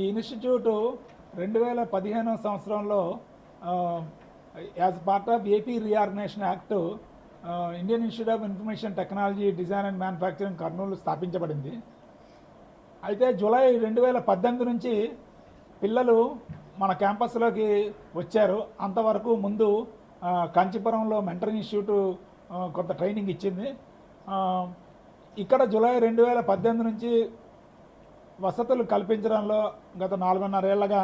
ఈ ఇన్స్టిట్యూట్ రెండు వేల పదిహేనవ సంవత్సరంలో as part of AP reorganisation act Indian Institute of Information Technology Design and Manufacturing Kurnool స్థాపించబడింది. అయితే జూలై రెండు వేల పద్దెనిమిది నుంచి పిల్లలు మన క్యాంపస్లోకి వచ్చారు. అంతవరకు ముందు కాంచీపురంలో మెంటరింగ్ ఇన్స్టిట్యూట్ కొంత ట్రైనింగ్ ఇచ్చింది. ఇక్కడ జూలై రెండు వేల పద్దెనిమిది నుంచి వసతులు కల్పించడంలో గత నాలుగున్నరేళ్ళగా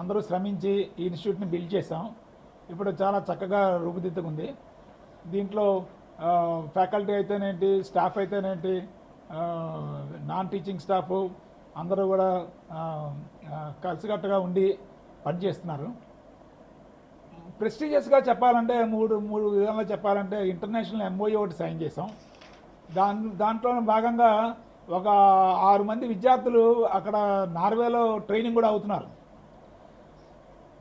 అందరూ శ్రమించి ఈ ఇన్స్టిట్యూట్ని బిల్డ్ చేసాం ఇప్పుడు చాలా చక్కగా రూపుదిద్దుకుంది. దీంట్లో ఫ్యాకల్టీ అయితేనేంటి స్టాఫ్ అయితేనేంటి నాన్ టీచింగ్ స్టాఫ్ అందరూ కూడా కలిసికట్టుగా ఉండి పనిచేస్తున్నారు. ప్రెస్టీజియస్గా చెప్పాలంటే మూడు మూడు విధాలుగా చెప్పాలంటే ఇంటర్నేషనల్ ఎంఓఈ ఒకటి సైన్ చేసాం దాని దాంట్లో భాగంగా ఒక ఆరు మంది విద్యార్థులు అక్కడ నార్వేలో ట్రైనింగ్ కూడా అవుతున్నారు.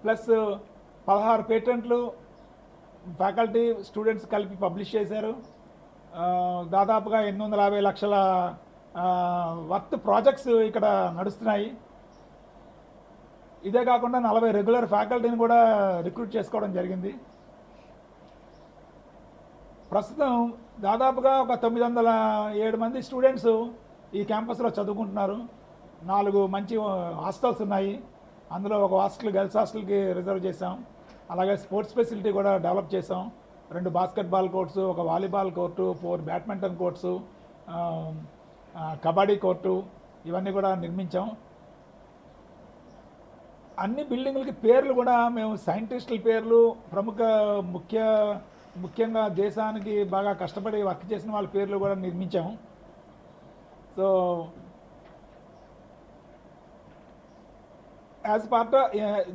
ప్లస్ పదహారు పేటెంట్లు ఫ్యాకల్టీ స్టూడెంట్స్ కలిపి పబ్లిష్ చేశారు. దాదాపుగా ఎనిమిది వందల యాభై లక్షల వర్త్ ప్రాజెక్ట్స్ ఇక్కడ నడుస్తున్నాయి. ఇదే కాకుండా నలభై రెగ్యులర్ ఫ్యాకల్టీని కూడా రిక్రూట్ చేసుకోవడం జరిగింది. ప్రస్తుతం దాదాపుగా ఒక తొమ్మిది వందల ఏడు మంది స్టూడెంట్స్ ఈ క్యాంపస్లో చదువుకుంటున్నారు. నాలుగు మంచి హాస్టల్స్ ఉన్నాయి. అందులో ఒక హాస్టల్ గర్ల్స్ హాస్టల్కి రిజర్వ్ చేసాం అలాగే స్పోర్ట్స్ ఫెసిలిటీ కూడా డెవలప్ చేసాం రెండు బాస్కెట్బాల్ కోర్ట్స్ ఒక volleyball court four badminton courts kabaddi court ఇవన్నీ కూడా నిర్మించాం. అన్ని బిల్డింగులకి పేర్లు కూడా మేము సైంటిస్టుల పేర్లు ప్రముఖ ముఖ్య ముఖ్యంగా దేశానికి బాగా కష్టపడి వర్క్ చేసిన వాళ్ళ పేర్లు కూడా నిర్మించాము సో యాజ్ పార్ట్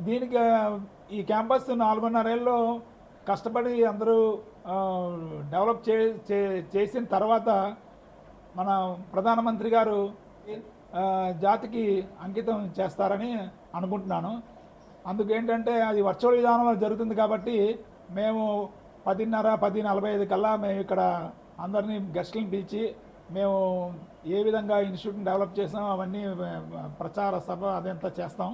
దీనికి ఈ క్యాంపస్ నాలుగున్నరేళ్ళలో కష్టపడి అందరూ డెవలప్ చే చే- చేసిన తర్వాత మన ప్రధానమంత్రి గారు జాతికి అంకితం చేస్తారని అనుకుంటున్నాను. అందుకు ఏంటంటే అది వర్చువల్ విధానంలో జరుగుతుంది కాబట్టి మేము పదిన్నర పది నలభై ఐదు కల్లా మేము ఇక్కడ అందరినీ గెస్టులను పిలిచి మేము ఏ విధంగా ఇన్స్టిట్యూట్ని డెవలప్ చేసాం అవన్నీ ప్రచార సభ అదంతా చేస్తాం.